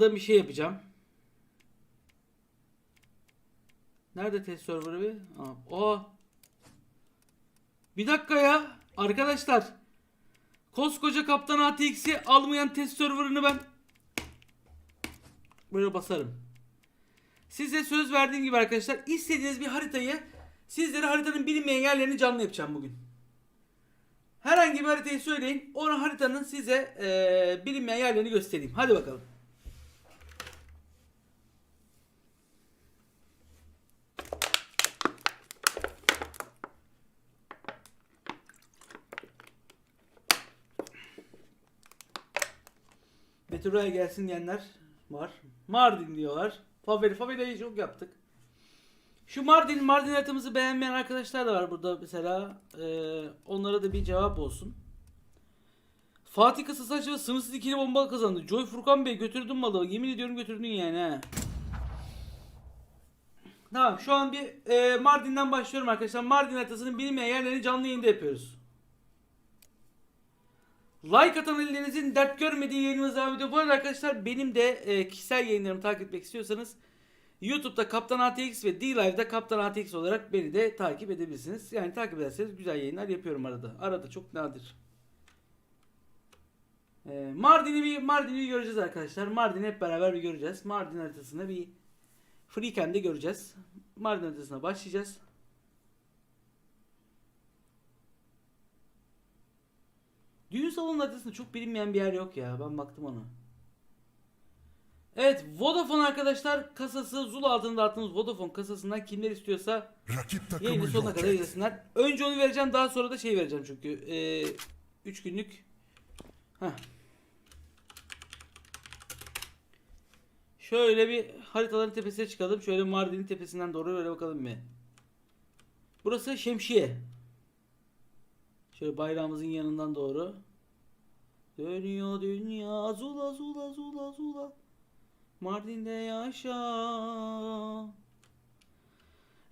bir şey yapacağım. Nerede test serverı bir? Aa. Bir dakika ya. Arkadaşlar. Koskoca Kaptan ATX'i almayan test serverını ben böyle basarım. Size söz verdiğim gibi arkadaşlar istediğiniz bir haritayı sizlere haritanın bilinmeyen yerlerini canlı yapacağım bugün. Herhangi bir haritayı söyleyin. Onu haritanın size eee, bilinmeyen yerlerini göstereyim. Hadi bakalım. Betül'e gelsin diyenler var. Mardin diyorlar. Favori, favoriyi çok yaptık. Şu Mardin, Mardin haritamızı beğenmeyen arkadaşlar da var burada mesela. Ee, onlara da bir cevap olsun. Fatih Kısasaç ve sınırsız ikili bomba kazandı. Joy Furkan Bey götürdün malı. Yemin ediyorum götürdün yani ha. Tamam şu an bir e, Mardin'den başlıyorum arkadaşlar. Mardin haritasının bilinmeyen yerlerini canlı yayında yapıyoruz. Like atan ellerinizin dert görmediği yayınımız devam ediyor. Bu arada arkadaşlar benim de e, kişisel yayınlarımı takip etmek istiyorsanız YouTube'da Kaptan ATX ve D-Live'da Kaptan ATX olarak beni de takip edebilirsiniz. Yani takip ederseniz güzel yayınlar yapıyorum arada. Arada çok nadir. E, Mardin'i bir Mardin'i bir göreceğiz arkadaşlar. Mardin'i hep beraber bir göreceğiz. Mardin haritasında bir Freecamp'de göreceğiz. Mardin haritasına başlayacağız. Düğün salonu haritasında çok bilinmeyen bir yer yok ya. Ben baktım ona. Evet Vodafone arkadaşlar kasası Zul altında attığımız Vodafone kasasından kimler istiyorsa Rakip takımı yayını sonuna kadar izlesinler. Önce onu vereceğim daha sonra da şey vereceğim çünkü. 3 günlük. Heh. Şöyle bir haritaların tepesine çıkalım. Şöyle Mardin'in tepesinden doğru böyle bakalım bir. Burası Şemsiye. Şöyle bayrağımızın yanından doğru. Dönüyor dünya zula zula zula zula. Mardin'de yaşa.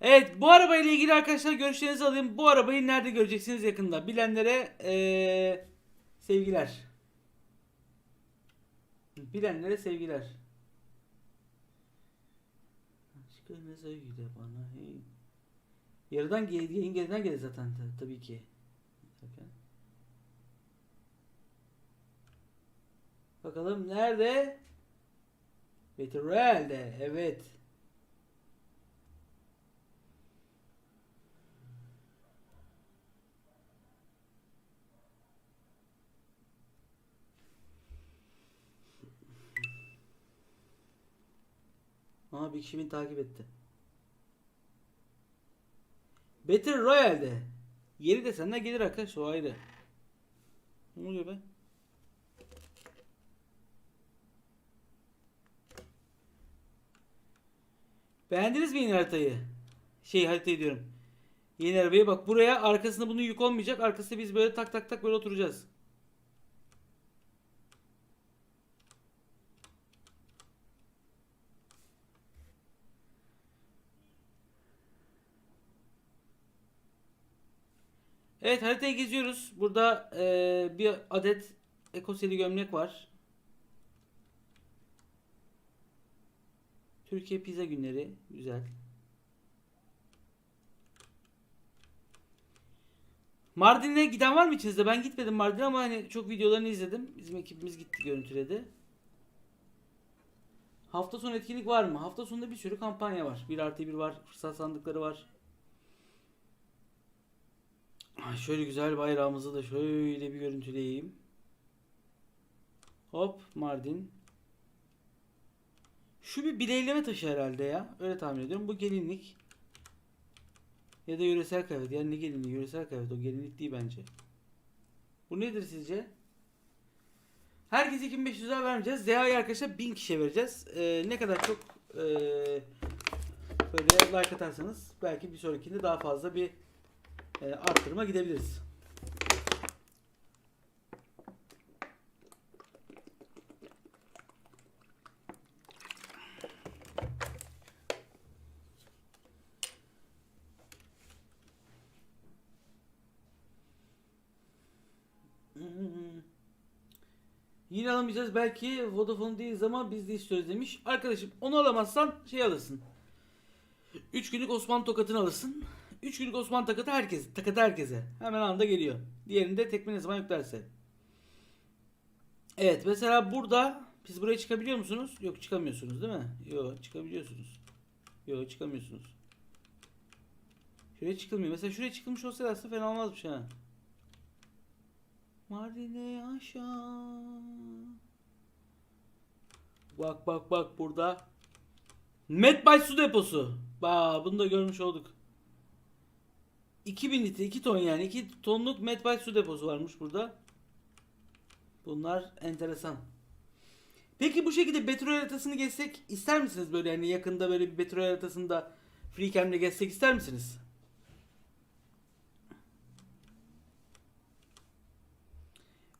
Evet bu arabayla ilgili arkadaşlar görüşlerinizi alayım. Bu arabayı nerede göreceksiniz yakında? Bilenlere eee, sevgiler. Bilenlere sevgiler. Aşkını söyle bana hey. Yarıdan geriden gelir zaten ta- tabii ki. Bakalım nerede? Petrol'de. Evet. Aa bir kişi beni takip etti. Battle Royale'de. Yeri de senden gelir arkadaş o ayrı. Ne oluyor be? Beğendiniz mi yeni haritayı? Şey haritayı diyorum. Yeni arabayı bak buraya arkasında bunun yük olmayacak. Arkasında biz böyle tak tak tak böyle oturacağız. Evet haritayı geziyoruz. Burada eee, bir adet ekoseli gömlek var. Türkiye Pizza Günleri. Güzel. Mardin'e giden var mı içinizde? Ben gitmedim Mardin'e ama hani çok videolarını izledim. Bizim ekibimiz gitti görüntüledi. Hafta sonu etkinlik var mı? Hafta sonunda bir sürü kampanya var. 1 artı 1 var. Fırsat sandıkları var. Şöyle güzel bayrağımızı da şöyle bir görüntüleyeyim. Hop Mardin. Şu bir bileyleme taşı herhalde ya. Öyle tahmin ediyorum. Bu gelinlik. Ya da yöresel kıyafet. Yani ne gelinliği? Yöresel kıyafet. O gelinlik değil bence. Bu nedir sizce? Herkese 2500 lira vermeyeceğiz. ZA'yı arkadaşlar 1000 kişiye vereceğiz. Ee, ne kadar çok ee, böyle like atarsanız belki bir sonrakinde daha fazla bir ee, arttırıma gidebiliriz. Hmm. Yine alamayacağız belki Vodafone değiliz ama biz de istiyoruz demiş. Arkadaşım onu alamazsan şey alırsın. 3 günlük Osman tokatını alırsın. 3 günlük Osman takatı herkese, takatı herkese. Hemen anda geliyor. Diğerinde tekme ne zaman yüklerse. Evet mesela burada biz buraya çıkabiliyor musunuz? Yok çıkamıyorsunuz değil mi? Yok çıkabiliyorsunuz. Yok çıkamıyorsunuz. Şuraya çıkılmıyor. Mesela şuraya çıkılmış olsaydı aslında fena olmazmış ha. Mardin'e aşağı. Bak bak bak burada. Medbay su deposu. Ba bunu da görmüş olduk. 2000 litre 2 ton yani 2 tonluk Medbay su deposu varmış burada. Bunlar enteresan. Peki bu şekilde petrol haritasını geçsek ister misiniz böyle yani yakında böyle bir petrol haritasında free cam'le geçsek ister misiniz?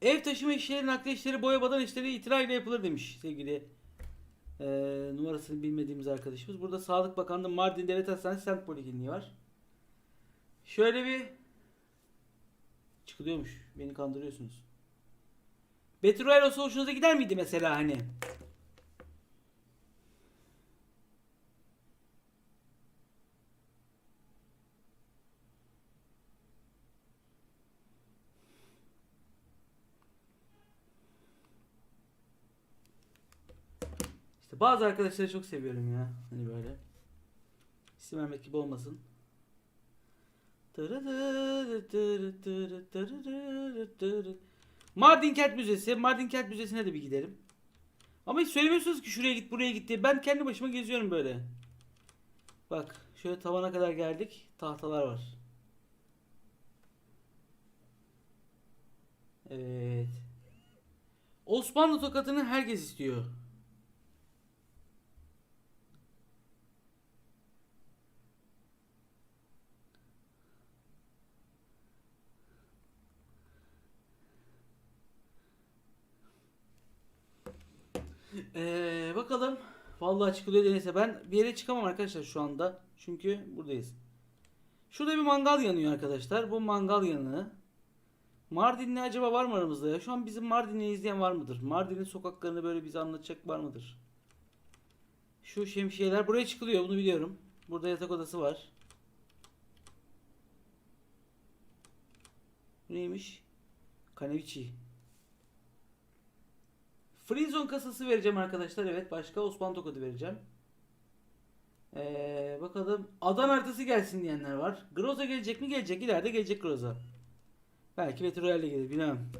Ev taşıma işleri, nakliye işleri, boya badan işleri itira ile yapılır demiş sevgili eee, numarasını bilmediğimiz arkadaşımız. Burada Sağlık Bakanlığı Mardin Devlet Hastanesi Semt Polikliniği var. Şöyle bir çıkılıyormuş. Beni kandırıyorsunuz. Betrol olsa hoşunuza gider miydi mesela hani? İşte bazı arkadaşları çok seviyorum ya. Hani böyle. İsim vermek gibi olmasın. Mardin Kent Müzesi. Mardin Kent Müzesi'ne de bir gidelim. Ama hiç söylemiyorsunuz ki şuraya git buraya git diye. Ben kendi başıma geziyorum böyle. Bak şöyle tavana kadar geldik. Tahtalar var. Evet. Osmanlı tokatını herkes istiyor. Ee, bakalım. Vallahi çıkılıyor denirse ben bir yere çıkamam arkadaşlar şu anda. Çünkü buradayız. Şurada bir mangal yanıyor arkadaşlar. Bu mangal yanığı. Mardinli acaba var mı aramızda ya? Şu an bizim Mardin'i izleyen var mıdır? Mardin'in sokaklarını böyle bize anlatacak var mıdır? Şu şemsiyeler buraya çıkılıyor bunu biliyorum. Burada yatak odası var. Neymiş? Kaneviçi. Freezone kasası vereceğim arkadaşlar. Evet başka Osman Tokat'ı vereceğim. Ee, bakalım Adan haritası gelsin diyenler var. Groza gelecek mi? Gelecek. İleride gelecek Groza. Belki Petrol'le gelir bilemem.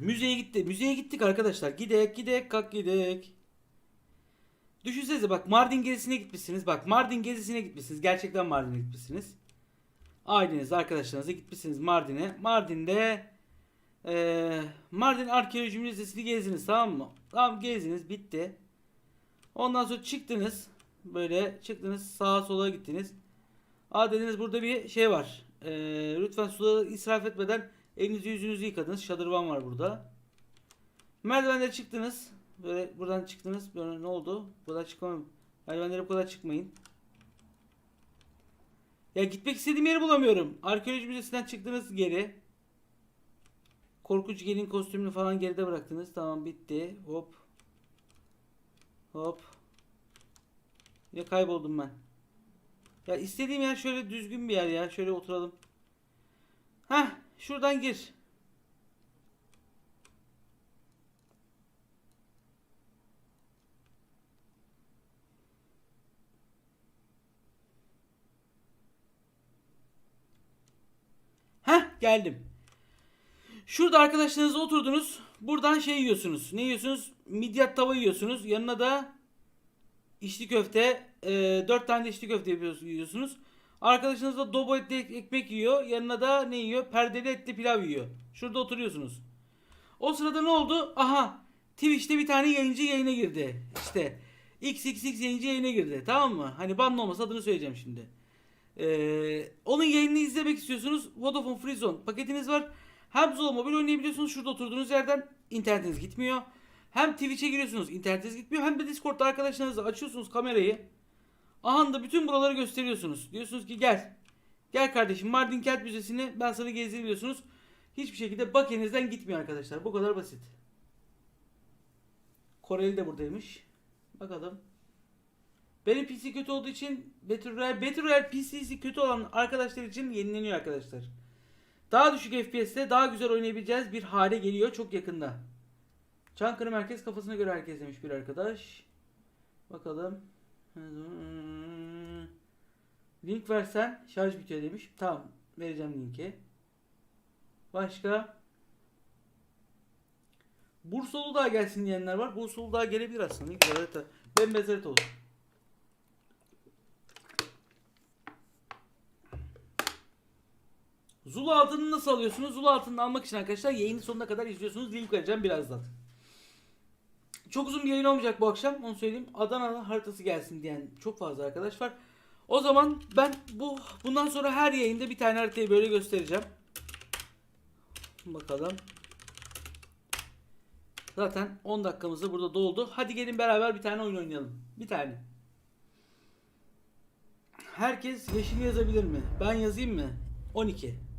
Müzeye gitti. Müzeye gittik arkadaşlar. Gidek gidek kalk gidek. Düşünsenize bak Mardin gezisine gitmişsiniz. Bak Mardin gezisine gitmişsiniz. Gerçekten Mardin'e gitmişsiniz. Ailenizle arkadaşlarınızla gitmişsiniz Mardin'e. Mardin'de eee Mardin Arkeoloji Müzesi'ni gezdiniz tamam mı? Tamam gezdiniz bitti. Ondan sonra çıktınız. Böyle çıktınız sağa sola gittiniz. Aa dediniz burada bir şey var. Eee, lütfen suları israf etmeden elinizi yüzünüzü yıkadınız. Şadırvan var burada. Merdivenlere çıktınız. Böyle buradan çıktınız. Böyle ne oldu? Buradan çıkmam. Merdivenlere bu kadar çıkmayın. Ya gitmek istediğim yeri bulamıyorum. Arkeoloji müzesinden çıktınız geri. Korkunç gelin kostümünü falan geride bıraktınız. Tamam bitti. Hop. Hop. Ya kayboldum ben. Ya istediğim yer şöyle düzgün bir yer ya. Şöyle oturalım. Heh, şuradan gir. Heh, geldim. Şurada arkadaşlarınızla oturdunuz. Buradan şey yiyorsunuz. Ne yiyorsunuz? Midyat tava yiyorsunuz. Yanına da içli köfte. E, 4 tane de içli köfte yapıyorsunuz. Arkadaşınız da dobo etli ek- ekmek yiyor. Yanına da ne yiyor? Perdeli etli pilav yiyor. Şurada oturuyorsunuz. O sırada ne oldu? Aha Twitch'te bir tane yayıncı yayına girdi. İşte XXX yayıncı yayına girdi. Tamam mı? Hani banlı olmasa adını söyleyeceğim şimdi. Ee, onun yayınını izlemek istiyorsunuz. Vodafone Free Zone paketiniz var. Hem Zula mobil oynayabiliyorsunuz. Şurada oturduğunuz yerden internetiniz gitmiyor. Hem Twitch'e giriyorsunuz. internetiniz gitmiyor. Hem de Discord'da arkadaşlarınızla açıyorsunuz kamerayı. Aha da bütün buraları gösteriyorsunuz. Diyorsunuz ki gel. Gel kardeşim Mardin Kent Müzesi'ni ben sana gezdiriyorsunuz. Hiçbir şekilde bakenizden gitmiyor arkadaşlar. Bu kadar basit. Koreli de buradaymış. Bakalım. Benim PC kötü olduğu için Battle Royale, Battle Royale PC'si kötü olan arkadaşlar için yenileniyor arkadaşlar. Daha düşük FPS'te daha güzel oynayabileceğiz bir hale geliyor çok yakında. Çankırı merkez kafasına göre herkes demiş bir arkadaş. Bakalım. Link versen şarj bitiyor demiş. Tamam vereceğim linki. Başka? Bursa Uludağ gelsin diyenler var. Bursa Uludağ gelebilir aslında. Güzel harita. Bembeyaz. Zula altını nasıl alıyorsunuz? Zula altını almak için arkadaşlar yayını sonuna kadar izliyorsunuz. Link vereceğim birazdan. Çok uzun bir yayın olmayacak bu akşam. Onu söyleyeyim. Adana haritası gelsin diyen çok fazla arkadaş var. O zaman ben bu bundan sonra her yayında bir tane haritayı böyle göstereceğim. Bakalım. Zaten 10 dakikamız da burada doldu. Hadi gelin beraber bir tane oyun oynayalım. Bir tane. Herkes yeşil yazabilir mi? Ben yazayım mı? 12.